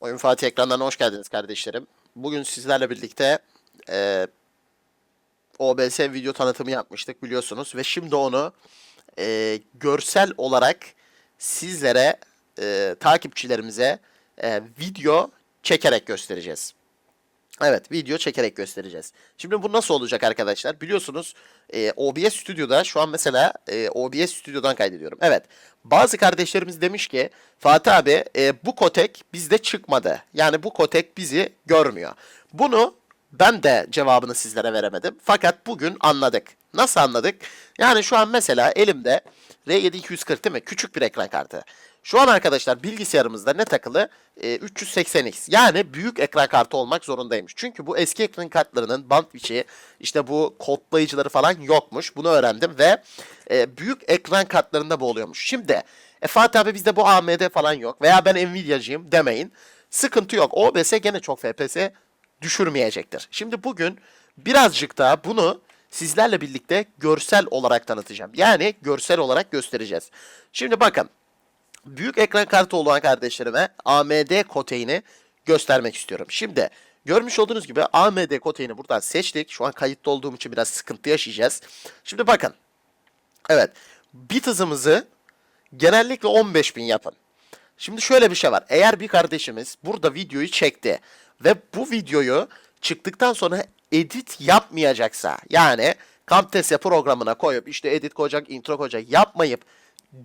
Oyun Fatih ekranlarına hoş geldiniz kardeşlerim. Bugün sizlerle birlikte e, OBS video tanıtımı yapmıştık biliyorsunuz ve şimdi onu e, görsel olarak sizlere e, takipçilerimize e, video çekerek göstereceğiz. Evet video çekerek göstereceğiz. Şimdi bu nasıl olacak arkadaşlar? Biliyorsunuz e, OBS Studio'da şu an mesela e, OBS Studio'dan kaydediyorum. Evet bazı kardeşlerimiz demiş ki Fatih abi e, bu kotek bizde çıkmadı. Yani bu kotek bizi görmüyor. Bunu ben de cevabını sizlere veremedim. Fakat bugün anladık. Nasıl anladık? Yani şu an mesela elimde R7 240 değil mi? Küçük bir ekran kartı. Şu an arkadaşlar bilgisayarımızda ne takılı? Ee, 380X. Yani büyük ekran kartı olmak zorundaymış. Çünkü bu eski ekran kartlarının band içi işte bu kodlayıcıları falan yokmuş. Bunu öğrendim ve e, büyük ekran kartlarında bu oluyormuş. Şimdi e, Fatih abi bizde bu AMD falan yok veya ben Nvidia'cıyım demeyin. Sıkıntı yok. OBS gene çok FPS düşürmeyecektir. Şimdi bugün birazcık daha bunu sizlerle birlikte görsel olarak tanıtacağım. Yani görsel olarak göstereceğiz. Şimdi bakın büyük ekran kartı olan kardeşlerime AMD koteğini göstermek istiyorum. Şimdi görmüş olduğunuz gibi AMD koteğini buradan seçtik. Şu an kayıtlı olduğum için biraz sıkıntı yaşayacağız. Şimdi bakın. Evet. Bit hızımızı genellikle 15.000 yapın. Şimdi şöyle bir şey var. Eğer bir kardeşimiz burada videoyu çekti ve bu videoyu çıktıktan sonra edit yapmayacaksa yani Camtasia programına koyup işte edit koyacak, intro koyacak yapmayıp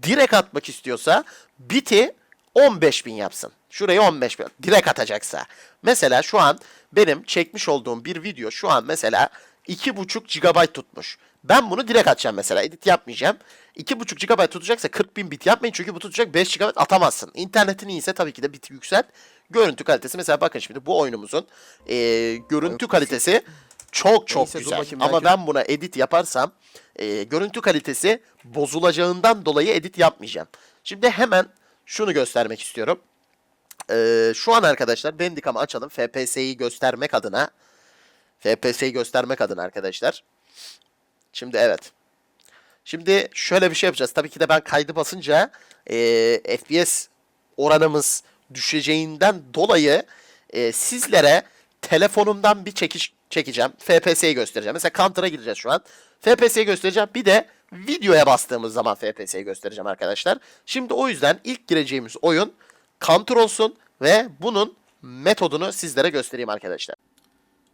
direkt atmak istiyorsa biti 15.000 yapsın. Şurayı 15.000 direkt atacaksa. Mesela şu an benim çekmiş olduğum bir video şu an mesela 2.5 GB tutmuş. Ben bunu direkt atacağım mesela. Edit yapmayacağım. 2.5 GB tutacaksa 40.000 bit yapmayın çünkü bu tutacak 5 GB atamazsın. İnternetin iyiyse tabii ki de bit yükselt. Görüntü kalitesi mesela bakın şimdi bu oyunumuzun eee, görüntü kalitesi çok çok Neyse, güzel. bakayım Ama belki- ben buna edit yaparsam eee, görüntü kalitesi bozulacağından dolayı edit yapmayacağım. Şimdi hemen şunu göstermek istiyorum. Eee, şu an arkadaşlar Bandicam'ı açalım. FPS'yi göstermek adına. FPS'yi göstermek adına arkadaşlar. Şimdi evet. Şimdi şöyle bir şey yapacağız. Tabii ki de ben kaydı basınca eee, FPS oranımız düşeceğinden dolayı eee, sizlere telefonumdan bir çekiş çekeceğim. FPS'yi göstereceğim. Mesela Counter'a gireceğiz şu an. FPS'yi göstereceğim. Bir de videoya bastığımız zaman FPS'yi göstereceğim arkadaşlar. Şimdi o yüzden ilk gireceğimiz oyun Counter olsun ve bunun metodunu sizlere göstereyim arkadaşlar.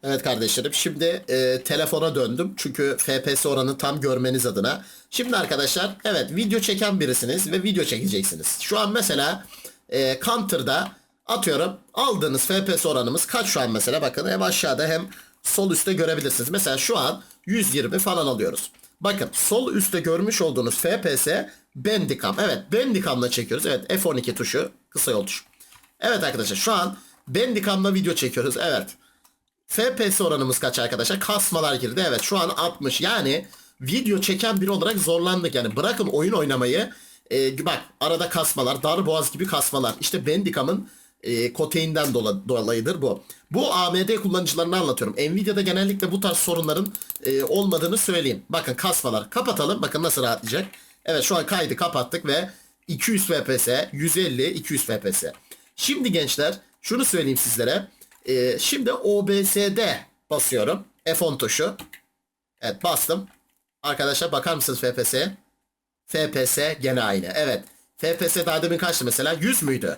Evet kardeşlerim şimdi e, telefona döndüm çünkü FPS oranı tam görmeniz adına. Şimdi arkadaşlar evet video çeken birisiniz ve video çekeceksiniz. Şu an mesela e, Counter'da atıyorum aldığınız FPS oranımız kaç şu an mesela bakın hem aşağıda hem sol üstte görebilirsiniz. Mesela şu an 120 falan alıyoruz. Bakın sol üstte görmüş olduğunuz FPS Bandicam. Evet Bandicam'la çekiyoruz. Evet F12 tuşu kısa yol tuşu. Evet arkadaşlar şu an Bandicam'la video çekiyoruz. Evet. FPS oranımız kaç arkadaşlar? Kasmalar girdi. Evet şu an 60. Yani video çeken biri olarak zorlandık. Yani bırakın oyun oynamayı. Ee, bak arada kasmalar, dar boğaz gibi kasmalar. İşte Bandicam'ın e, koteğinden dola- dolayıdır bu. Bu AMD kullanıcılarını anlatıyorum. Nvidia'da genellikle bu tarz sorunların e, olmadığını söyleyeyim. Bakın kasmalar. Kapatalım. Bakın nasıl rahatlayacak. Evet şu an kaydı kapattık ve 200 FPS, 150, 200 FPS. Şimdi gençler şunu söyleyeyim sizlere. Ee, şimdi OBS'de basıyorum. F10 tuşu. Evet bastım. Arkadaşlar bakar mısınız FPS'ye? FPS gene aynı. Evet. FPS daha demin kaçtı mesela? 100 müydü?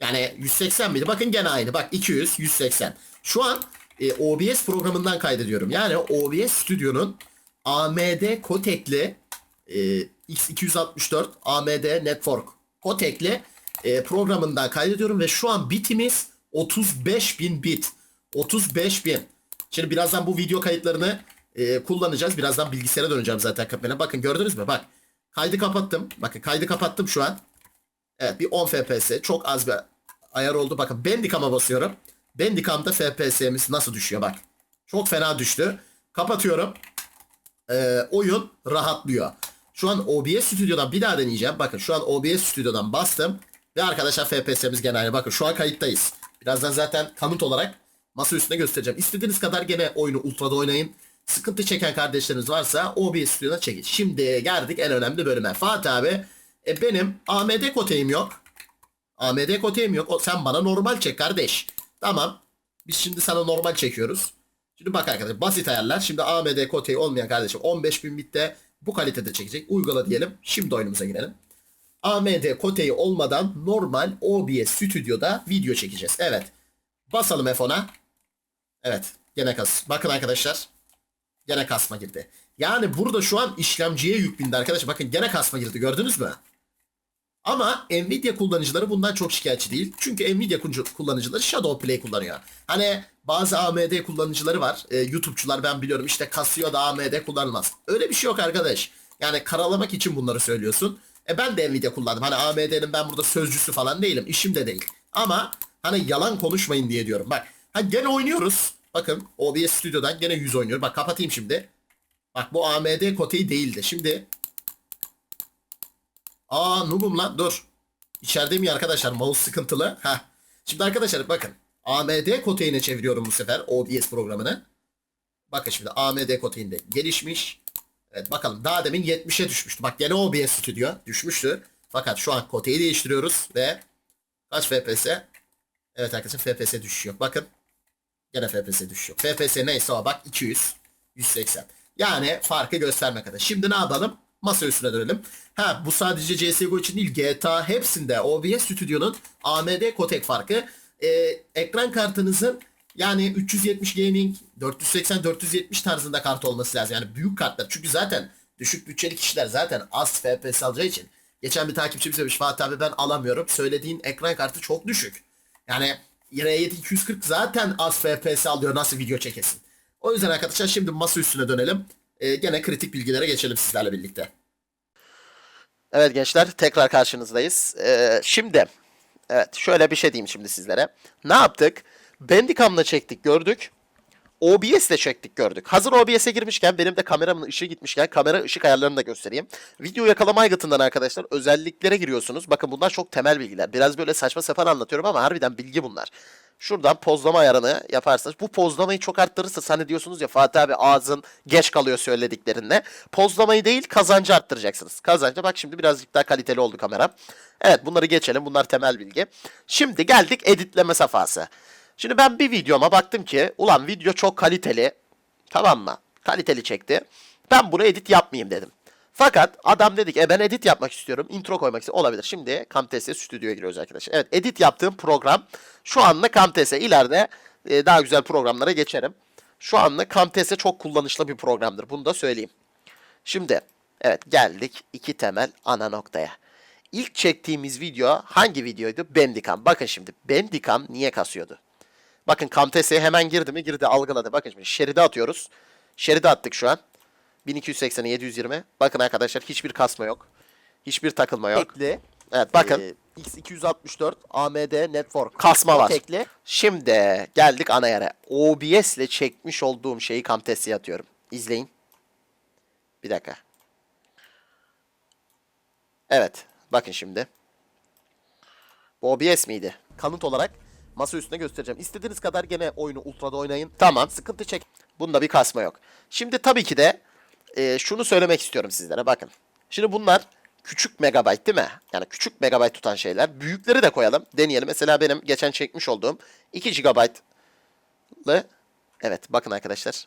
Yani 180 miydi? Bakın gene aynı. Bak 200, 180. Şu an e, OBS programından kaydediyorum. Yani OBS Studio'nun AMD Kotek'li e, X264 AMD Network Kotek'li e, programından kaydediyorum ve şu an bitimiz 35.000 bit. 35.000. Şimdi birazdan bu video kayıtlarını e, kullanacağız. Birazdan bilgisayara döneceğim zaten kapına. Bakın gördünüz mü? Bak. Kaydı kapattım. Bakın kaydı kapattım şu an. Evet bir 10 FPS. Çok az bir ayar oldu. Bakın Bandicam'a basıyorum. Bandicam'da FPS'miz nasıl düşüyor bak. Çok fena düştü. Kapatıyorum. Ee, oyun rahatlıyor. Şu an OBS Studio'dan bir daha deneyeceğim. Bakın şu an OBS Studio'dan bastım. Ve arkadaşlar FPS'miz gene aynı. Bakın şu an kayıttayız. Birazdan zaten kanıt olarak masa üstüne göstereceğim. İstediğiniz kadar gene oyunu ultra'da oynayın. Sıkıntı çeken kardeşleriniz varsa OBS Studio'da çekin. Şimdi geldik en önemli bölüme. Fatih abi e, benim AMD koteğim yok. AMD koteğim yok. O, sen bana normal çek kardeş. Tamam. Biz şimdi sana normal çekiyoruz. Şimdi bak arkadaşlar basit ayarlar. Şimdi AMD koteği olmayan kardeşim 15.000 bitte bu kalitede çekecek. Uygula diyelim. Şimdi oyunumuza girelim. AMD koteği olmadan normal OBS stüdyoda video çekeceğiz. Evet. Basalım F10'a. Evet. Gene kas. Bakın arkadaşlar. Gene kasma girdi. Yani burada şu an işlemciye yük bindi arkadaşlar. Bakın gene kasma girdi. Gördünüz mü? Ama Nvidia kullanıcıları bundan çok şikayetçi değil. Çünkü Nvidia kullanıcıları Shadow Play kullanıyor. Hani bazı AMD kullanıcıları var. E, YouTube'çular ben biliyorum işte kasıyor da AMD kullanılmaz. Öyle bir şey yok arkadaş. Yani karalamak için bunları söylüyorsun. E ben de Nvidia kullandım. Hani AMD'nin ben burada sözcüsü falan değilim. İşim de değil. Ama hani yalan konuşmayın diye diyorum. Bak. Ha gene oynuyoruz. Bakın OBS Studio'dan gene 100 oynuyor. Bak kapatayım şimdi. Bak bu AMD koteyi değildi. Şimdi Aa noobum lan dur. İçerideyim ya arkadaşlar mouse sıkıntılı. Heh. Şimdi arkadaşlar bakın. AMD koteğine çeviriyorum bu sefer OBS programını. Bakın şimdi AMD koteğinde gelişmiş. Evet bakalım daha demin 70'e düşmüştü. Bak gene OBS Studio düşmüştü. Fakat şu an koteyi değiştiriyoruz ve kaç FPS? Evet arkadaşlar FPS düşüyor. Bakın gene FPS düşüyor. FPS neyse o bak 200, 180. Yani farkı göstermek kadar. Şimdi ne yapalım? Masa üstüne dönelim. Ha bu sadece CSGO için değil GTA hepsinde OBS Studio'nun AMD Kotek farkı. Ee, ekran kartınızın yani 370 gaming 480 470 tarzında kart olması lazım. Yani büyük kartlar. Çünkü zaten düşük bütçeli kişiler zaten az FPS alacağı için. Geçen bir takipçimiz demiş Fatih abi ben alamıyorum. Söylediğin ekran kartı çok düşük. Yani R7 240 zaten az FPS alıyor nasıl video çekesin. O yüzden arkadaşlar şimdi masa üstüne dönelim. Ee, gene kritik bilgilere geçelim sizlerle birlikte. Evet gençler tekrar karşınızdayız. Ee, şimdi evet şöyle bir şey diyeyim şimdi sizlere. Ne yaptık? Bandicam'la çektik gördük. OBS'le çektik gördük. Hazır OBS'e girmişken benim de kameramın ışığı gitmişken kamera ışık ayarlarını da göstereyim. Video yakalama aygıtından arkadaşlar özelliklere giriyorsunuz. Bakın bunlar çok temel bilgiler. Biraz böyle saçma sapan anlatıyorum ama harbiden bilgi bunlar. Şuradan pozlama ayarını yaparsanız bu pozlamayı çok arttırırsa hani diyorsunuz ya Fatih abi ağzın geç kalıyor söylediklerinde. Pozlamayı değil kazancı arttıracaksınız. Kazancı bak şimdi birazcık daha kaliteli oldu kamera. Evet bunları geçelim bunlar temel bilgi. Şimdi geldik editleme safhası. Şimdi ben bir videoma baktım ki ulan video çok kaliteli. Tamam mı? Kaliteli çekti. Ben bunu edit yapmayayım dedim. Fakat adam dedi ki e ben edit yapmak istiyorum. Intro koymak istiyorum. Olabilir. Şimdi Camtasia stüdyoya giriyoruz arkadaşlar. Evet edit yaptığım program şu anda Camtasia. İleride e, daha güzel programlara geçerim. Şu anda Camtasia çok kullanışlı bir programdır. Bunu da söyleyeyim. Şimdi evet geldik iki temel ana noktaya. İlk çektiğimiz video hangi videoydu? Bandicam. Bakın şimdi Bandicam niye kasıyordu? Bakın Camtasia'ya hemen girdi mi? Girdi algıladı. Bakın şimdi şeride atıyoruz. Şeride attık şu an. 1280'e 720. Bakın arkadaşlar hiçbir kasma yok. Hiçbir takılma yok. Tekli. Evet bakın. Ee, X264 AMD Network. Kasma var. Tekli. Şimdi geldik ana yere. OBS ile çekmiş olduğum şeyi Camtasia'ya atıyorum. İzleyin. Bir dakika. Evet. Bakın şimdi. Bu OBS miydi? Kanıt olarak masa üstüne göstereceğim. İstediğiniz kadar gene oyunu ultrada oynayın. Tamam. Sıkıntı çek. Bunda bir kasma yok. Şimdi tabii ki de e, şunu söylemek istiyorum sizlere. Bakın. Şimdi bunlar küçük megabayt değil mi? Yani küçük megabayt tutan şeyler. Büyükleri de koyalım. Deneyelim. Mesela benim geçen çekmiş olduğum 2 GB'lı Evet bakın arkadaşlar.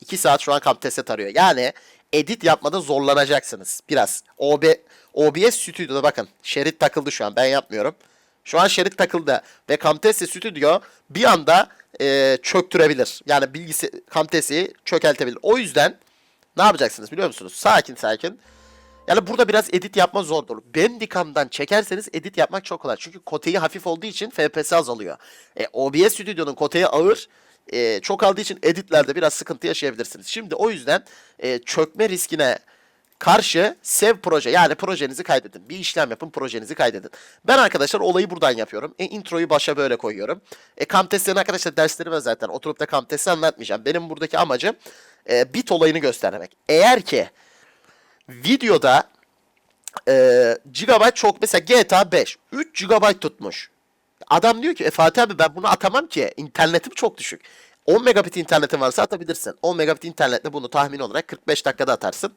2 saat şu an Camtasia tarıyor. Yani edit yapmada zorlanacaksınız. Biraz. OB, OBS Studio'da bakın. Şerit takıldı şu an. Ben yapmıyorum. Şu an şerit takıldı. Ve Camtasia Studio bir anda e, çöktürebilir. Yani bilgisi Camtasia'yı çökeltebilir. O yüzden ne yapacaksınız biliyor musunuz? Sakin sakin. Yani burada biraz edit yapma zordur. Bandicam'dan çekerseniz edit yapmak çok kolay. Çünkü koteyi hafif olduğu için FPS azalıyor. E, OBS Studio'nun koteyi ağır. e, çok aldığı için editlerde biraz sıkıntı yaşayabilirsiniz. Şimdi o yüzden e, çökme riskine karşı sev proje yani projenizi kaydedin. Bir işlem yapın projenizi kaydedin. Ben arkadaşlar olayı buradan yapıyorum. E, introyu başa böyle koyuyorum. E, Camtasia'nın arkadaşlar dersleri zaten. Oturup da Camtasia anlatmayacağım. Benim buradaki amacım e, bit olayını göstermek. Eğer ki videoda e, gigabyte çok mesela GTA 5 3 GB tutmuş. Adam diyor ki e, Fatih abi ben bunu atamam ki internetim çok düşük. 10 megabit internetin varsa atabilirsin. 10 megabit internetle bunu tahmin olarak 45 dakikada atarsın.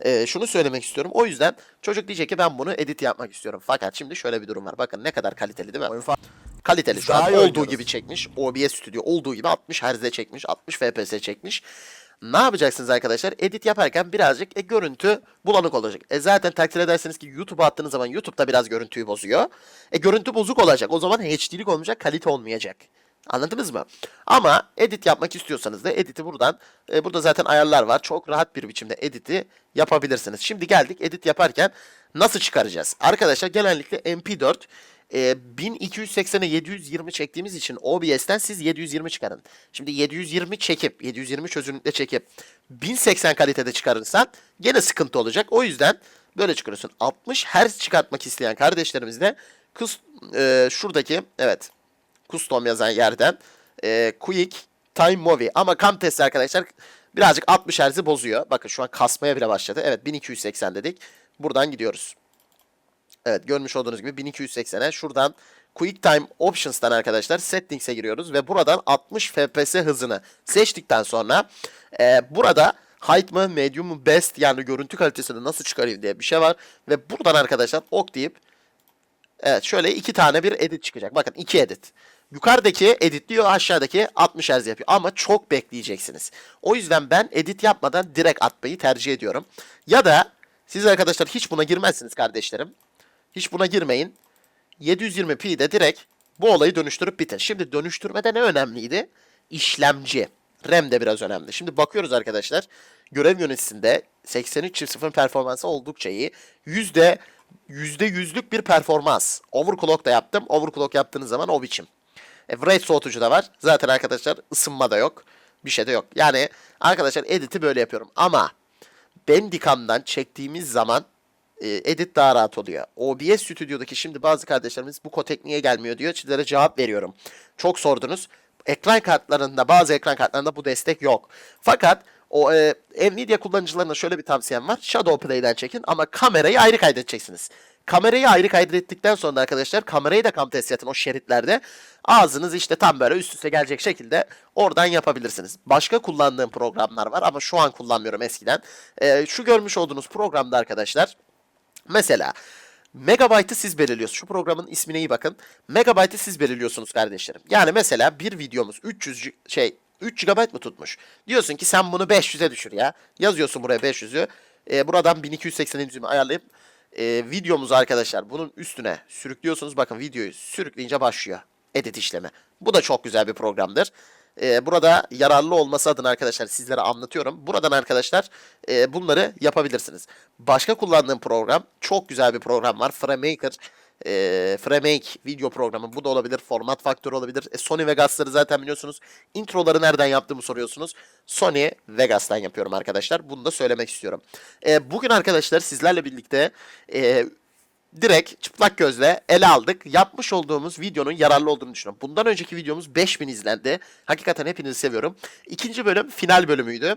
Ee, şunu söylemek istiyorum. O yüzden çocuk diyecek ki ben bunu edit yapmak istiyorum. Fakat şimdi şöyle bir durum var. Bakın ne kadar kaliteli değil mi? Oyun Kaliteli şu an olduğu gibi çekmiş. OBS Studio olduğu gibi 60 Hz'de çekmiş. 60 FPS çekmiş. Ne yapacaksınız arkadaşlar? Edit yaparken birazcık e, görüntü bulanık olacak. E zaten takdir ederseniz ki YouTube'a attığınız zaman YouTube'da biraz görüntüyü bozuyor. E görüntü bozuk olacak. O zaman HD'lik olmayacak, kalite olmayacak. Anladınız mı? Ama edit yapmak istiyorsanız da editi buradan, e, burada zaten ayarlar var. Çok rahat bir biçimde editi yapabilirsiniz. Şimdi geldik edit yaparken nasıl çıkaracağız? Arkadaşlar genellikle MP4 e, 1280'e 720 çektiğimiz için OBS'ten siz 720 çıkarın. Şimdi 720 çekip 720 çözünürlükle çekip 1080 kalitede çıkarırsan gene sıkıntı olacak. O yüzden böyle çıkarıyorsun. 60 Hz çıkartmak isteyen kardeşlerimiz de kız e, şuradaki evet custom yazan yerden e, Quick Time Movie ama kam testi arkadaşlar birazcık 60 Hz'i bozuyor. Bakın şu an kasmaya bile başladı. Evet 1280 dedik. Buradan gidiyoruz. Evet görmüş olduğunuz gibi 1280'e şuradan Quick Time Options'tan arkadaşlar Settings'e giriyoruz ve buradan 60 FPS hızını seçtikten sonra e, burada Height mı, Medium mu, Best yani görüntü kalitesini nasıl çıkarayım diye bir şey var. Ve buradan arkadaşlar ok deyip Evet şöyle iki tane bir edit çıkacak. Bakın iki edit. Yukarıdaki editliyor aşağıdaki 60 Hz yapıyor ama çok bekleyeceksiniz. O yüzden ben edit yapmadan direkt atmayı tercih ediyorum. Ya da siz arkadaşlar hiç buna girmezsiniz kardeşlerim. Hiç buna girmeyin. 720p'de direkt bu olayı dönüştürüp bitin. Şimdi dönüştürmede ne önemliydi? İşlemci. RAM de biraz önemli. Şimdi bakıyoruz arkadaşlar. Görev yöneticisinde 83.0 performansı oldukça iyi. Yüzde yüzde yüzlük bir performans. Overclock da yaptım. Overclock yaptığınız zaman o biçim. E, rate soğutucu da var. Zaten arkadaşlar ısınma da yok. Bir şey de yok. Yani arkadaşlar editi böyle yapıyorum. Ama Bandicam'dan çektiğimiz zaman e, edit daha rahat oluyor. OBS Studio'daki şimdi bazı kardeşlerimiz bu kod niye gelmiyor diyor. Sizlere cevap veriyorum. Çok sordunuz. Ekran kartlarında bazı ekran kartlarında bu destek yok. Fakat o e, Nvidia kullanıcılarına şöyle bir tavsiyem var. Shadow Play'den çekin ama kamerayı ayrı kaydedeceksiniz. Kamerayı ayrı kaydettikten sonra arkadaşlar kamerayı da kam test yapın o şeritlerde. Ağzınız işte tam böyle üst üste gelecek şekilde oradan yapabilirsiniz. Başka kullandığım programlar var ama şu an kullanmıyorum eskiden. E, şu görmüş olduğunuz programda arkadaşlar Mesela megabaytı siz belirliyorsunuz. Şu programın ismine iyi bakın. Megabaytı siz belirliyorsunuz kardeşlerim. Yani mesela bir videomuz 300 G- şey 3 GB mı tutmuş? Diyorsun ki sen bunu 500'e düşür ya. Yazıyorsun buraya 500'ü. Ee, buradan 1280'e düzümü ayarlayıp e, videomuzu arkadaşlar bunun üstüne sürüklüyorsunuz. Bakın videoyu sürükleyince başlıyor edit işlemi. Bu da çok güzel bir programdır. Ee, burada yararlı olması adına arkadaşlar sizlere anlatıyorum. Buradan arkadaşlar e, bunları yapabilirsiniz. Başka kullandığım program çok güzel bir program var. FrameMaker. E, FrameMake video programı. Bu da olabilir. Format faktörü olabilir. E, Sony Vegas'ları zaten biliyorsunuz. Introları nereden yaptığımı soruyorsunuz. Sony Vegas'tan yapıyorum arkadaşlar. Bunu da söylemek istiyorum. E, bugün arkadaşlar sizlerle birlikte e, direkt çıplak gözle ele aldık. Yapmış olduğumuz videonun yararlı olduğunu düşünüyorum. Bundan önceki videomuz 5000 izlendi. Hakikaten hepinizi seviyorum. İkinci bölüm final bölümüydü.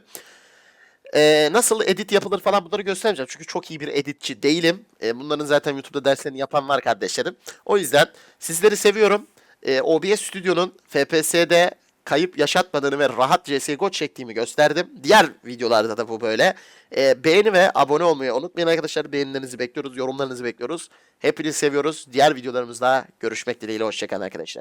Ee, nasıl edit yapılır falan bunları göstermeyeceğim. Çünkü çok iyi bir editçi değilim. Ee, bunların zaten YouTube'da derslerini yapan var kardeşlerim. O yüzden sizleri seviyorum. Ee, OBS Studio'nun FPS'de kayıp yaşatmadığını ve rahat CSGO çektiğimi gösterdim. Diğer videolarda da bu böyle. Ee, beğeni ve abone olmayı unutmayın arkadaşlar. Beğenilerinizi bekliyoruz, yorumlarınızı bekliyoruz. Hepinizi seviyoruz. Diğer videolarımızda görüşmek dileğiyle. Hoşçakalın arkadaşlar.